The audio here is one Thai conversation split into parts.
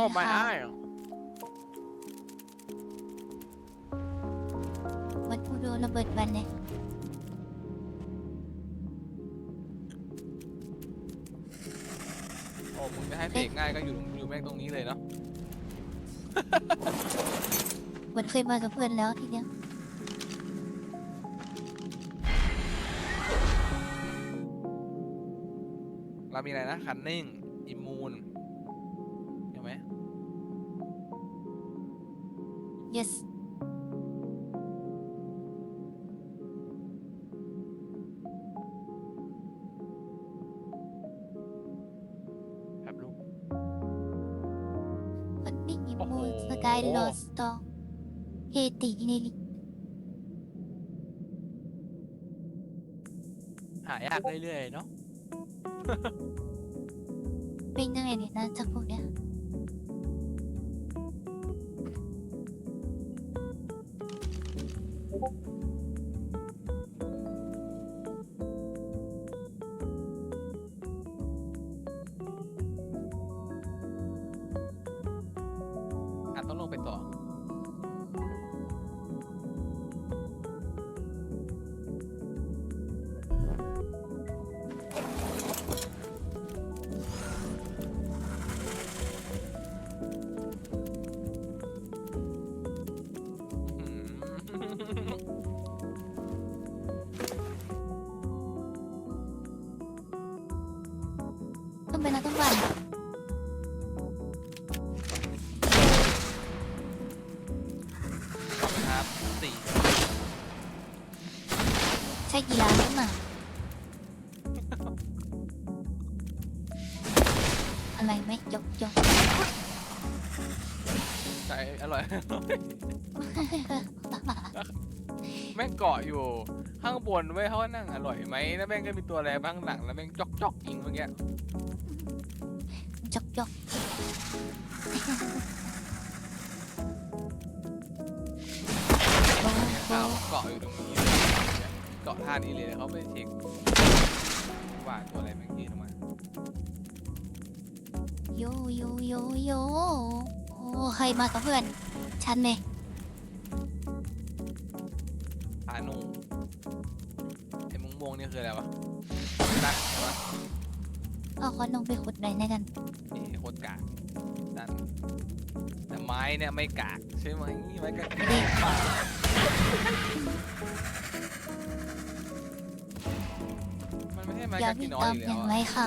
ใส่โอ้ไม่ขาวอ้ายวัดผู้โดนระเบิดบันเลย โอ้มึงจะให้เสกง่ายก็อยู่อยู่แม่งตรงนี้เลยเนาะวัดเคยมากับเพื่อนแล้วทีเดียวเรามีอะไรนะคันนิ่ง yes ครับลูก วันนี้มีโอ้โห มูนสกายลอสตองเฮตินิลิหายากเรื่อยๆเนาะ เป็นยังไงเนี่ยนะจากพวกเนี้ย ต้องเป็นนักต้องบันขอบคุณครับสี่ใช่กีฬาหรือเปล่าอะไรไหมยกยกใจอร่อย แม่งเกาะอยู่ ข้างบนไว้ยเขาว่านั่งอร่อยไหมแล้วแม่งก็มีตัวอะไรบ้างหลังแล้วแม่งจอกจอกยิงเมื่อกี้จกจกโอ้เนี่ยโหอ้าวเกาะอยู่ตรงนี้เกาะท่านี้เลยเขาไม่เช็คว่าตัวอะไรแม่งยืนออกมาโยโยโยโยโอ้ใครมากับเพื่อน ฉันเลยพานุไอ้ มุงม่วงๆนี่คืออะไรวะนั่นใช่ปะเอาขอลงไปขุดหน่อยนะกันนี่โคตรกากนั่นแต่ไม้เนี่ยไม่กากใช่ไหมไม้กากเด็กมันไม่ใช่ไม้าอยากกกีติดน้อยตามอยู่อแล้ย่าวงอะไรค่ะ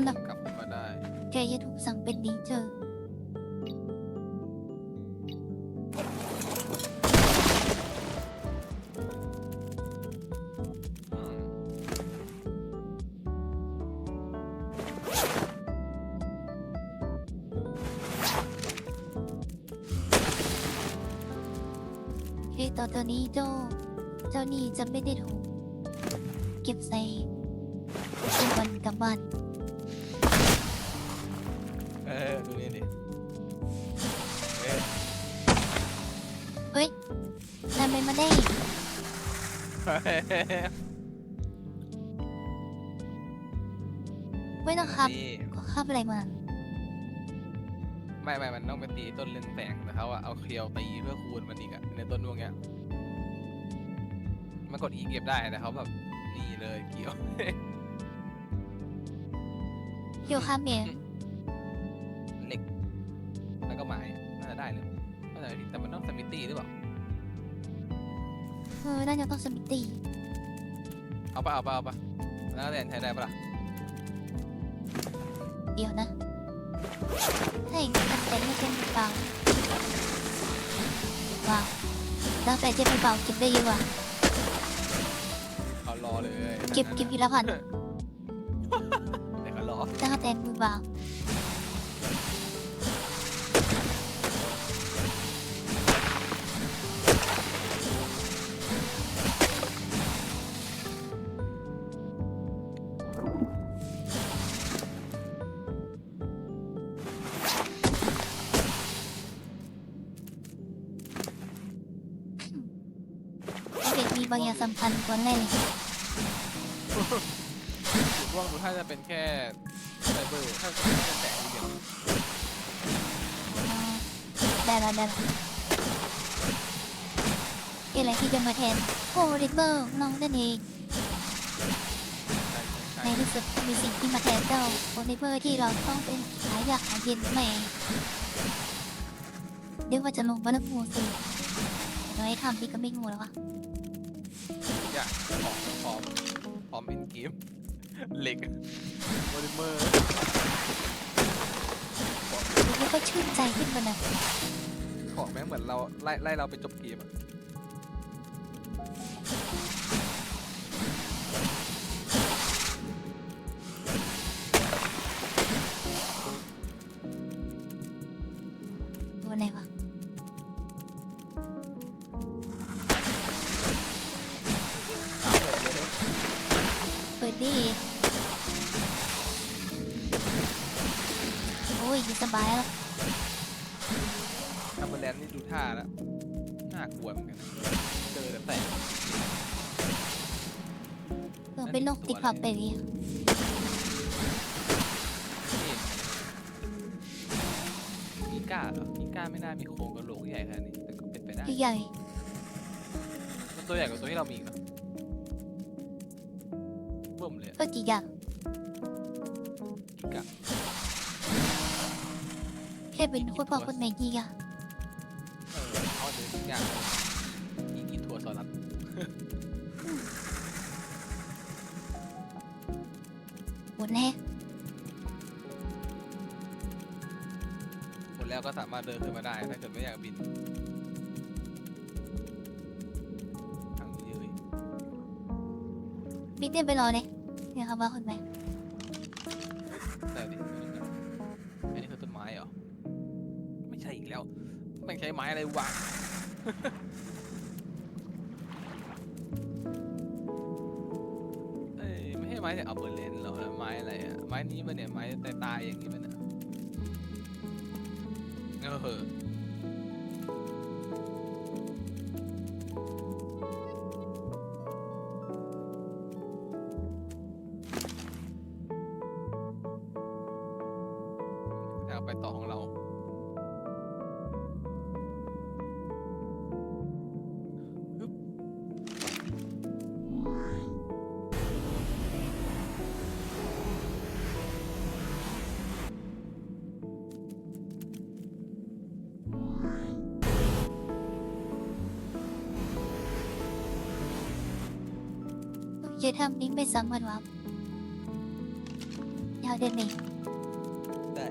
นสามารถเดินวนกลับมาได้แกกจะถูกสั่งเป็นดีเจอร์อืมเฮ้ยต่อตอนนี้เจ้าเจ้านี่จะไม่ได้ถูก เก็บใส่ที่วันกลับบ้าน เฮ้ยทำไมมาได้ไม่ต้องครับนี่ก็ขับอะไรมา ไม่ไม่มันต้องไปตีต้นเรืองแสงแต่เขาอะเอาเคียวตีเพื่อคูณมันอีกอะในต้นพวกเนี้ยมันกดอีเก็บได้แต่เขาแบบนี่เลยเกี่ยวเกี่ยวข้ามเมียเหล็ก แล้วก็ไม้น่าจะได้เลยน่าจะได้แต่มันต้อง สมิตตี้หรือเปล่า เออน่าจะต้องสมิตตี้เอาปะเอาปะเอาปะแล้วแดนใช้ได้ปะล่ะเดี๋ยวนะให้ตั้งแต่ไม่เป็นเปล่าว้าวตั้งแต่เจะเป็นเปล่าเก็บได้เยอะว่ะเขารอเลยเก็บเก็บอยู่ละพันเดี๋ยวเขารอ ตั้งแต่มือเปล่าำคัญกว่าแน่เลยว่างดูถ้าจะเป็นแค่ไฟเบอร์ถ้าเป็นแค่แสงเดียวได้ละได้ละอะไรที่จะมาแทนโอ้ริเบอร์น้องนั่นเองในที่สุดมีสิ่งที่มาแทนเจ้าโอริเบอร์ที่เราต้องเป็นหายากหาเย็นแม่เรียกว่าจะลงมาแล้วงูสิแต่ไอ้ทำพี่ก็ไม่งูแล้ววะ ทุกอย่างของพร้อมพร้อมอินเกมเหล็กโพลิเมอร์แล้วก็ชื่นใจขึ้นมาหน่อยของแม่งเหมือนเราไล่ไล่เราไปจบเกมอะ นด์นี่ดูท่าแล้วน่ากลัวเหมือนกันนะเจอแต่แตกเออเป็นโรคติดขับไปเลยนี่มีก้าเหรอมีก้าไม่น่ามีโครงกระโหลกใหญ่ขนาดนี้แต่ก็เป็นไปได้ใหญ่มันตัวใหญ่กว่าตัวที่เรามีอีกเนอะเบิ่มเลยอะก็กี่อย่างกิกะแค่เป็นคนพ่อคนแม่กี่อย่าง ได้ถ้าเกิดไม่อยากบินทางนี้เลยบิ๊กเต้นไปรอเลยเนี่ยครับว่าคนแม่แต่ดิอันนี้คือต้นไม้เหรอ ไม่ใช่อีกแล้วไม่งใช้ไม้อะไรวะ เอ้ยไม่ใช่ไม้เนี่ยเอาเบอร์เลนเหรอแล้วไม้อะไรอะไม้นี้มันเนี่ยไม้ตายตายๆอย่างนี้มันเนี่ยเออ 대담님 의 쌍만왕 야근이 ได้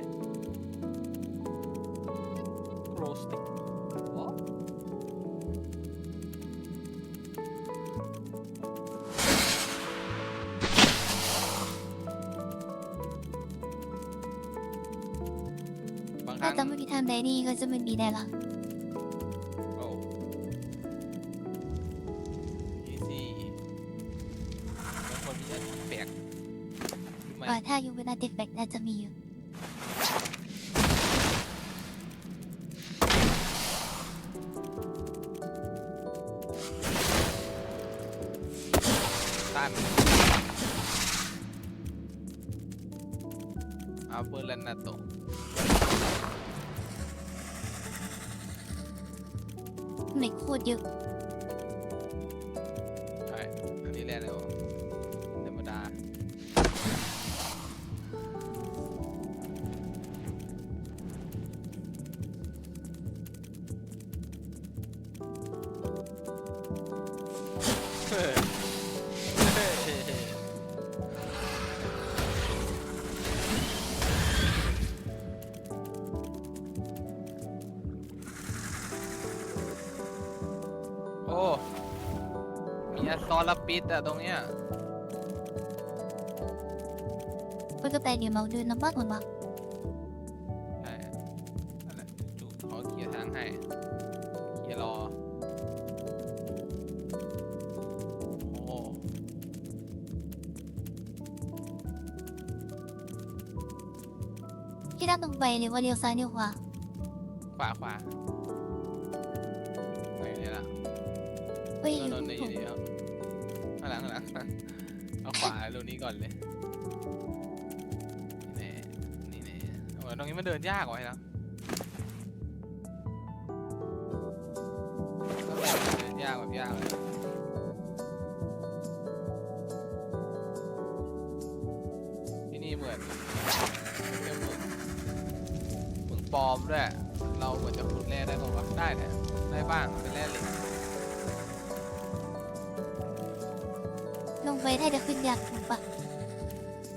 โรสติกอ๋อ บางครั้ง 하다 못한 내니 이거 좀 미래라 ตันอาเบอร์ลันนาโตไหนโคตรเยอะ มีอซอลปิดอะตรงเนี้ยก็จะแต่เดี๋ยวเราเดินลำบากลำบากใช่นั่นแหละจุเขาเคลียร์ทางให้เคลียร์รอ โอ้ที่ด้านตรงไปหรือว่าเลี้ยวซ้ายเลี้ยวขวาขวาขวาไปนี่ละเฮ้ยนอนยู่นท์ในอยู่นี่ครับ เอาขวารูนี้ก่อนเลยนี่แน่นี่แน่โอ้ยตรงนี้มันเดินยากกว่าไอ้นะต้องแบบเดินยากแบบยากเลยที่นี่เหมือนเรียกเหมือนเหมืองปลอมด้วยเราเหมือนจะขุดแร่ได้ป่าวะได้เนี่ยได้บ้างเป็นแร่เหล็ก งไปถ้าจะขึ้นยากถูกปะ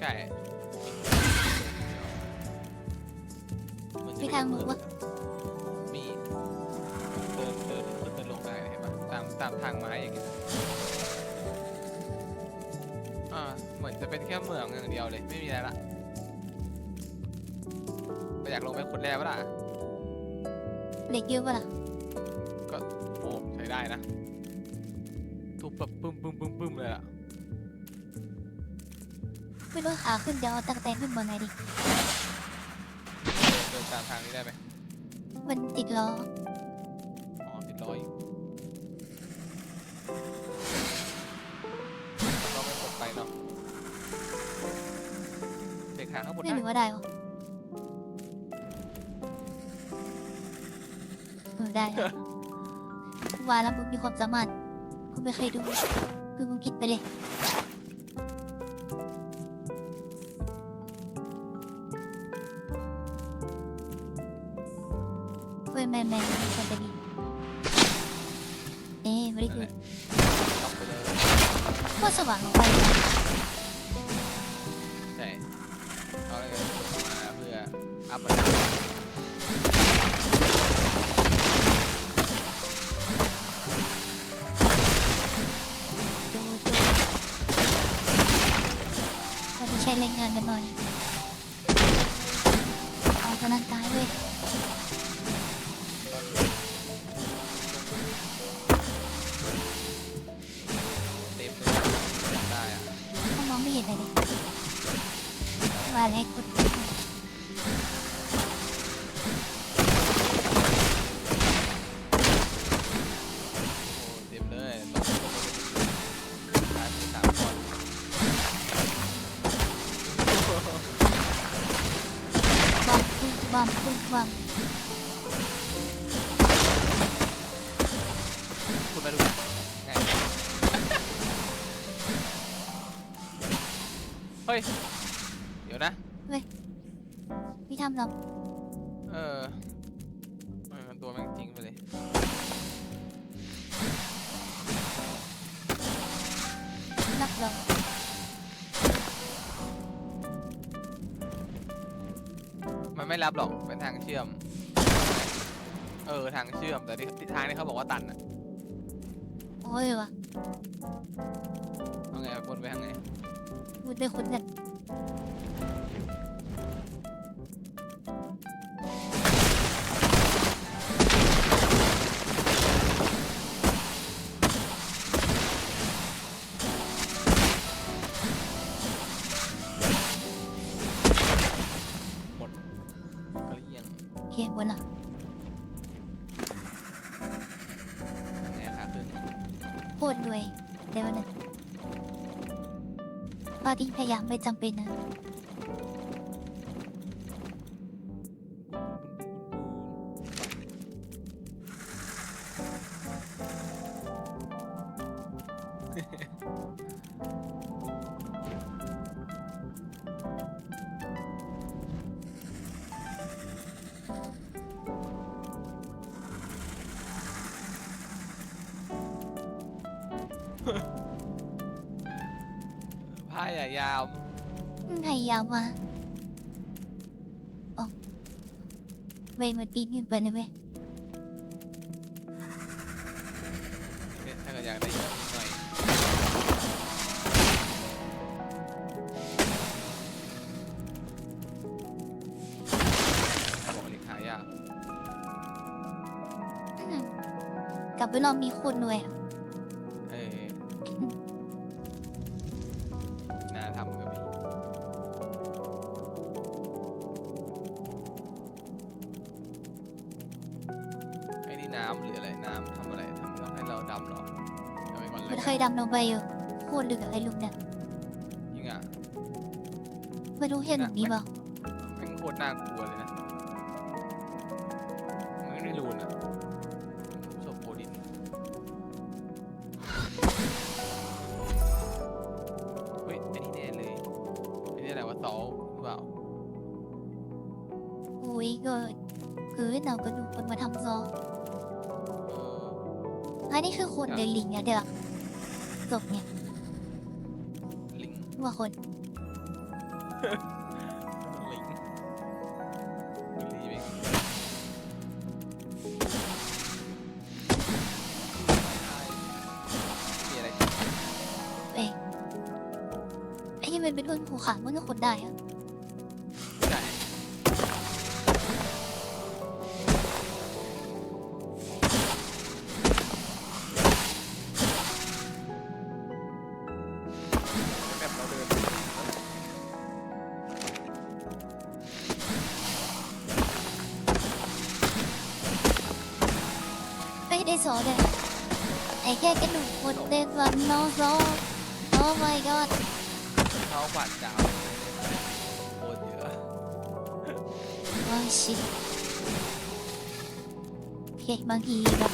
ใช่เหมือนจะมีทางหนูปะมีเดินเดินขึ้นเดินลงได้เห็นปะตามตามทางไม้อย่างเงี้ยอ่าเหมือนจะเป็นแค่เหมืองอย่างเดียวเลยไม่มีอะไรละไปอยากลงไปขุดแร่ปะล่ะเหล็กเยอะปะล่ะโอ้ใช้ได้นะทุบแบบปึ้มปึ้มปึ้มปึ้มเลยล่ะ ไม่รู้ขาขึ้นเดี๋ยวเอาตักแตนขึ้นบนไหนดิ เดินตามทางนี้ได้ไหมมันติดล้อ อ๋อติดร้อยเราไม่กดไปเนาะเด็กหาข้างบนไม่ได้ รู้ว่าได้ปะเออได้อะกูว่าแล้วมึงมีความสามารถกูไม่เคยดู คือมึงคิดไปเลย เราจะ เดี๋ยวนะพี่ทำหรอกเออเออตัวแม่งจริงไปเลยรับหรอกมันไม่รับหรอก เป็นทางเชื่อมไปเออ ทางเชื่อม แต่ที่ที่ทางนี้เขาบอกว่าตันอะโอ้ยวะเอาไงวนไปทางไหนพูดด้วยคนกัน หมดก็เลี่ยงเขียนบนละทางไงขาขึ้นโคตรรวยเดี๋ยวนะ ปาทิ้งขยะไม่จำเป็นนะ เวยมาตีนขึ้นไปนะเว้ยถ้าเกิดอยากได้เยอะนิดหน่อยบอกเลยขายยาก อืมกลับไปลองมีคนรวยอะ ไปอยู่โคตรลึกอะไอ้ลุงเนี่ยยิ่งอะไม่รู้เห็นแบบนี้เปล่าแม่งโคตรน่ากลัวเลยนะมันไม่ได้รูนอะศพโอดินเฮ้ยไอ้นี่แน่เลยไอ้นี่อะไรวะเสาหรือเปล่าอุ้ยก็คือเราก็ดูคนมาทำซอเอออันนี้คือคนครับเดลิงเนี่ยเดี๋ย วจบเนี่ยลิงว่าคนลิงลิงลีเองมีอะไรเอ้ยไอ้ที่มันเป็นคนผูขามันก็คนได้อะ ไม่ได้สอนเลยไอ้แค่กระดูกคนเต้นวันน้องซอโอ้ my god เขาขวานดาวโคตรเยอะโอ้ชิโอเคบางทีแบบ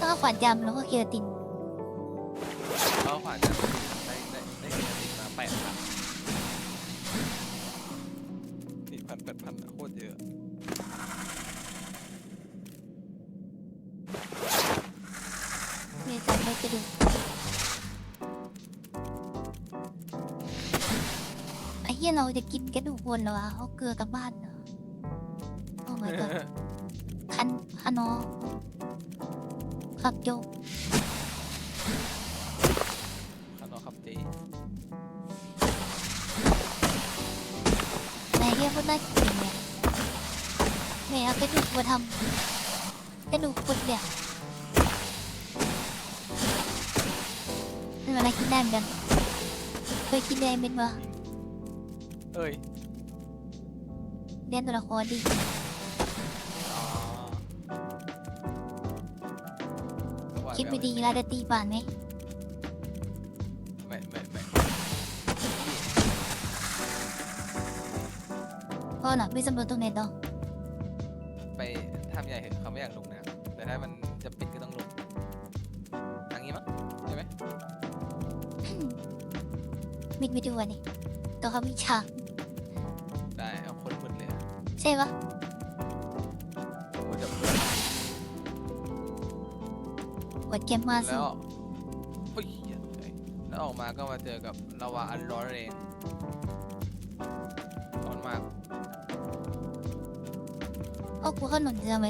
ถ้าขวัญจำแล้วก็เคลียร์ติน กินกระดูกคนเหรอวะเอาเกลือกลับบ้านเหรอโอ้ my god คันคันอขับโยกข้างนอกครับเจไอ้เหี้ยพูดน่ากินเนี่ยแม่เอากระดูกมาทำกระดูกคนเนี่ยเป็นอะไรกินได้เหมือนกันเคยกินได้เม็ดวะเอ้ย เรียนตัวละครดิอ๋อก็ว่าคิดไม่แล้วดีแล้วจะตีป่านไหมไม่ไม่ไม่ก็หน่ะไปสำรวจตรงไหนต่อไปทำใหญ่เหอะเขาไม่อยากลงนะแต่ถ้ามันจะปิดก็ต้องลงทางนี้มั้งใช่ไหมมิดไม่ดูอะนี่ตัวเขามีฉาก ใช่ปะคนจะมืดกดเกมมาแล้สิวเฮ้ยเหี้ยเฮ้ยแล้วออกมาก็มาเจอกับลาวาอันร้อนแรงร้อนมาก เอากูขนุนจะไหม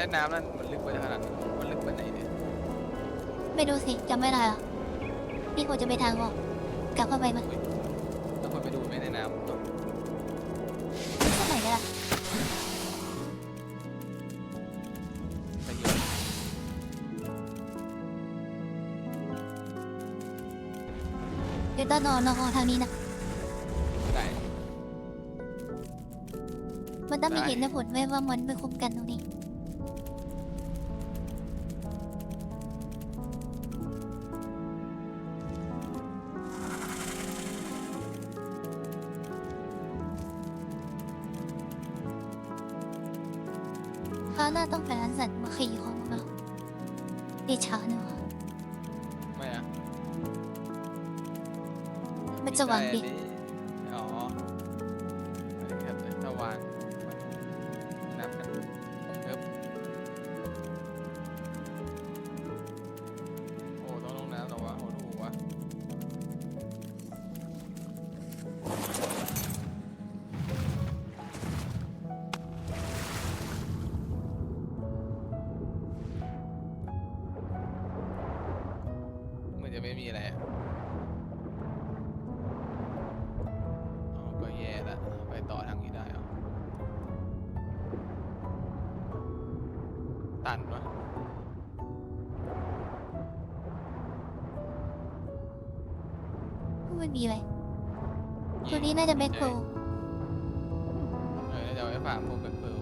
อ้น้ำนั่นมันลึกไปขนาดนั้นมันลึกไปไหนเนี่ยไม่ดูสิจำไม่ได้หรอพี่ควรจะไปทางออกกลับเข้าไปมั้ยต้องคนไปดูไหมในน้ำเข้าไหนกันล่ะไปเยอะเดี๋ยวตอนนอนนอนทางนี้นะได้มันต้องมีได้เหตุและผลไว้ว่ามันไม่คุ้มกันตรงนี้าวหน้าต้องไปร้านสัตว์มาขี่ของเราเดชาเนอะไม่อะมันจะหวังดิได้ ไม่มีเลยตัวนี้น่าจะแมคโครเออน่าจะเอาไว้ฝากพวกแบ็คเพิร์ล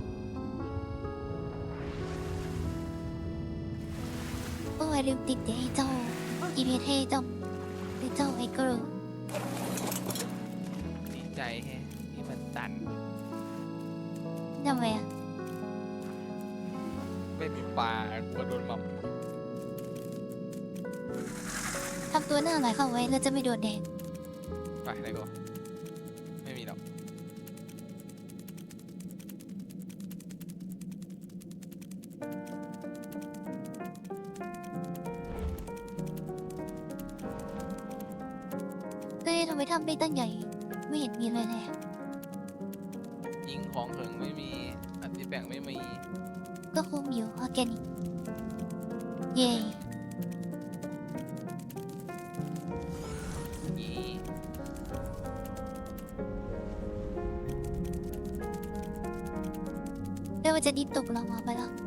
เมื่อวานลืมติดไอ้เจ้าอีเมทให้เจ้าไอ้เจ้าไอ้เกิร์ลดีใจแฮะที่มันตัน ทำไมอะไม่มีปลากลัวโดนหมับทำตัวหน้าหน่อยเข้าไว้แล้วจะไม่โดนแดด ไปไหนก็ไม่มีหรอกเฮ้ยทำไมทำได้ตั้งใหญ่ ไม่เห็นมีเลยเลยยิงของถึงไม่มี อันที่แบ่งไม่มี ก็คงอยู่ออร์แกนิกเย่ ไม่ว่าจะดิ้นตก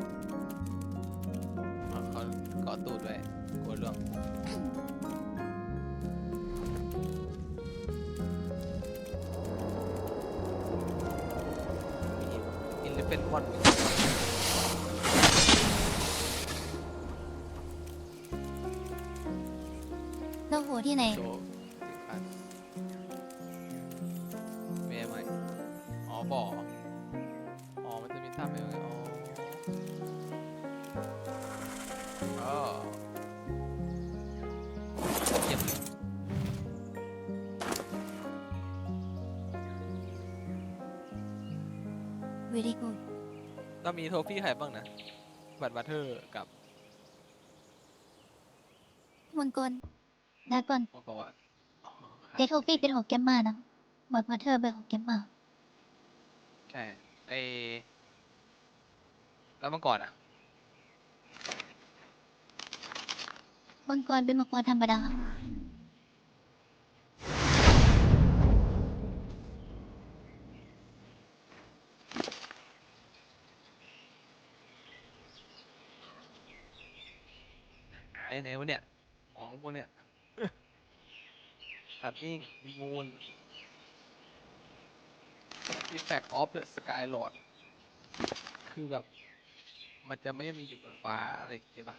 อมันจะมีถ้ำให้ด้วยอ๋ออ๋อเยี่ยมเลยเวรีกูดเรามีโทฟี่ใครบ้างนะ บัตรบัตเทอร์กับมังกรดราก่อนมังกรอ๋อเดทโทฟี่เป็นของแกมมานะบอดมาเธอร์เป็นของแกมมา ใช่ไอ แล้วมังกรอะ มังกรเป็นมังกรธรรมดาไอ้ไหนวะเนี่ย ของพวกเนี่ยตัดนี่มูน Effect of the Sky Lord คือแบบ มันจะไม่มีอยู่บนฟ้าอะไรอย่างเงี้ยป่ะ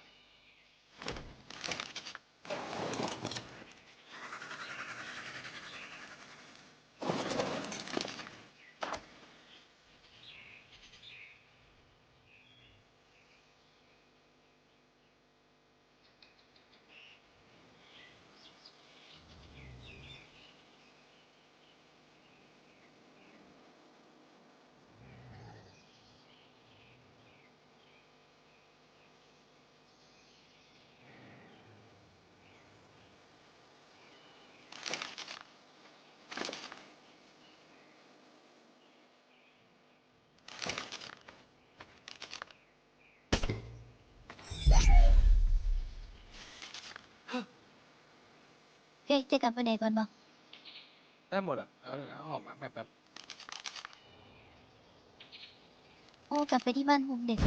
จะจะกลับไปไหนก่อนบอกได้หมดอะเอาเอาออกมาแบบแบบ โอ้กลับไปที่บ้านภูมิเด็ก